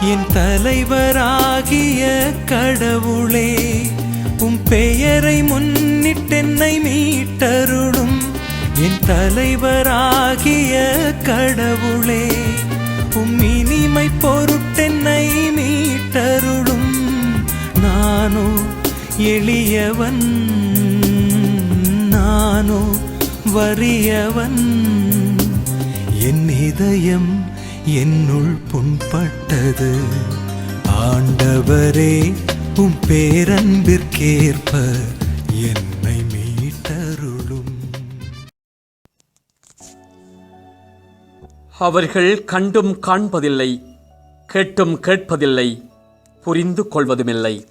என் தலைவராகிய கடவுளே உம் பெயரை முன்னிட்டென்னை மீட்டருளும். என் தலைவராகிய கடவுளே உம் இனிமை பொருட்டென்னை மீட்டருளும். நானோ எளியவன் நானோ வறியவன். என் இதயம் என்னுள் புண்பட்டது. ஆண்டவரே உம் பேரன்பிற்கேற்ப என்னை மீட்டருளும். அவர்கள் கண்டும் காண்பதில்லை கேட்டும் கேட்பதில்லை புரிந்து கொள்வதுமில்லை.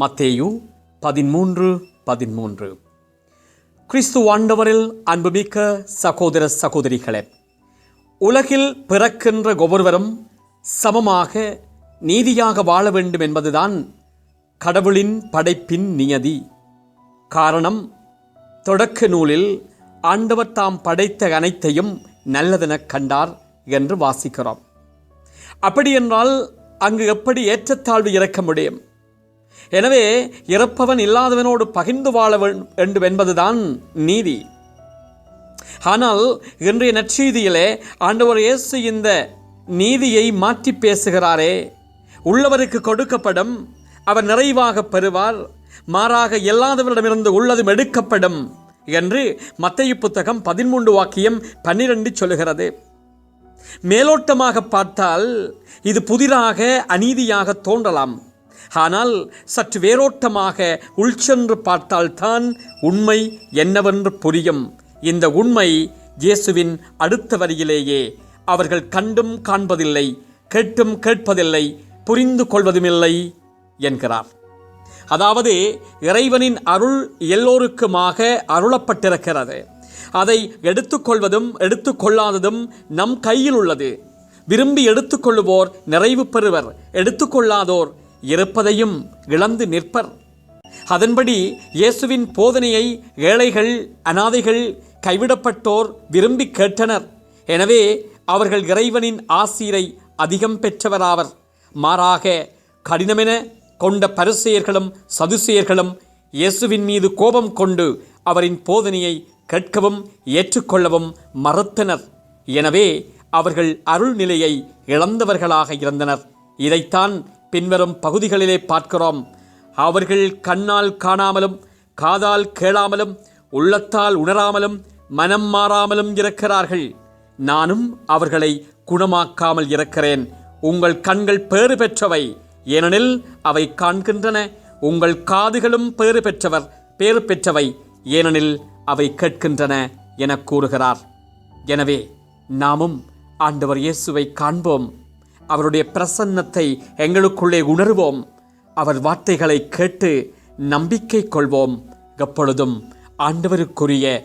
மத்தேயு பதிமூன்று பதிமூன்று. கிறிஸ்து ஆண்டவரில் அன்புமிக்க சகோதர சகோதரிகளே உலகில் பிறக்கின்ற ஒவ்வொருவரும் சமமாக நீதியாக வாழ வேண்டும் என்பதுதான் கடவுளின் படைப்பின் நியதி. காரணம் தொடக்க நூலில் ஆண்டவர் தாம் படைத்த அனைத்தையும் நல்லதெனக் கண்டார் என்று வாசிக்கிறோம். அப்படியென்றால் அங்கு எப்படி ஏற்றத்தாழ்வு இறக்க முடியும்? எனவே இறப்பவன் இல்லாதவனோடு பகிர்ந்து வாழ வேண்டும் என்பதுதான் நீதி. ஆனால் இன்றைய நற்செய்தியிலே ஆண்டவர் இயேசு இந்த நீதியை மாற்றி பேசுகிறாரே. உள்ளவருக்கு கொடுக்கப்படும் அவர் நிறைவாக பெறுவார். மாறாக இல்லாதவரிடமிருந்து உள்ளதும் எடுக்கப்படும் என்று மத்திய புத்தகம் பதிமூன்று வாக்கியம் பன்னிரண்டு சொல்லுகிறது. மேலோட்டமாக பார்த்தால் இது புதிராக அநீதியாக தோன்றலாம். ஆனால் சற்று வேரோட்டமாக உள்சென்று பார்த்தால்தான் உண்மை என்னவென்று புரியும். இந்த உண்மை இயேசுவின் அடுத்த வரியிலேயே அவர்கள் கண்டும் காண்பதில்லை கேட்டும் கேட்பதில்லை புரிந்து கொள்வதுமில்லை என்கிறார். அதாவது இறைவனின் அருள் எல்லோருக்குமாக அருளப்பட்டிருக்கிறது. அதை எடுத்துக்கொள்வதும் எடுத்துக்கொள்ளாததும் நம் கையில் உள்ளது. விரும்பி எடுத்துக்கொள்ளுவோர் நிறைவு பெறுவர் எடுத்துக்கொள்ளாதோர் இருப்பதையும் இழந்து நிற்பர். அதன்படி இயேசுவின் போதனையை ஏழைகள் அனாதைகள் கைவிடப்பட்டோர் விரும்பி கேட்டனர். எனவே அவர்கள் இறைவனின் ஆசீரை அதிகம் பெற்றவராவர். மாறாக கடினமென கொண்ட பரிசெயர்களும் சதுசேயர்களும் இயேசுவின் மீது கோபம் கொண்டு அவரின் போதனையை கேட்கவும் ஏற்றுக்கொள்ளவும் மறுத்தனர். எனவே அவர்கள் அருள் நிலையை இழந்தவர்களாக இருந்தனர். இதைத்தான் பின்வரும் பகுதிகளிலே பார்க்கிறோம். அவர்கள் கண்ணால் காணாமலும் காதால் கேளாமலும் உள்ளத்தால் உணராமலும் மனம் மாறாமலும் இருக்கிறார்கள். நானும் அவர்களை குணமாக்காமல் இருக்கிறேன். உங்கள் கண்கள் பேறு பெற்றவை. ஏனெனில் அவை காண்கின்றன. உங்கள் காதுகளும் பேறு பெற்றவர் பேறு பெற்றவை. ஏனெனில் அவை கேட்கின்றன என கூறுகிறார். எனவே நாமும் ஆண்டவர் இயேசுவை காண்போம். அவருடைய பிரசன்னத்தை எங்களுக்குள்ளே உணர்வோம். அவர் வார்த்தைகளை கேட்டு நம்பிக்கை கொள்வோம். எப்பொழுதும் ஆண்டவருக்குரிய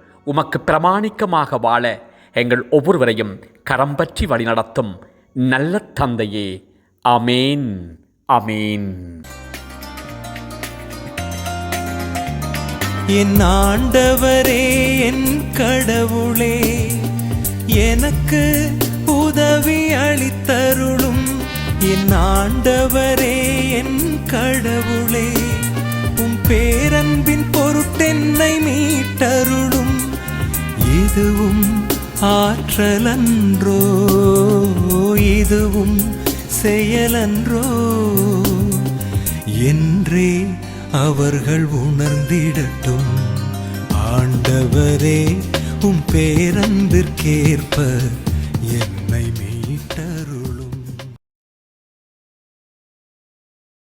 உமக்கு பிரமாணிக்கமாக வாழ எங்கள் ஒவ்வொருவரையும் கரம் பற்றி வழிநடத்தும் நல்ல தந்தையே. அமேன் அமேன் என் ஆண்டவரே என் கடவுளே எனக்கு உதவி அளித்தருளும். என் ஆண்டவரே என் கடவுளே உம் பேரன்பின் பொருட்டென்னை மீட்டருளும். இதுவும் ஆற்றலன்றோ? இதுவும் செயலன்றோ? என்றே அவர்கள் உணர்ந்திடட்டும். ஆண்டவரே உம் பேரன்பிற்கேற்ப என்னை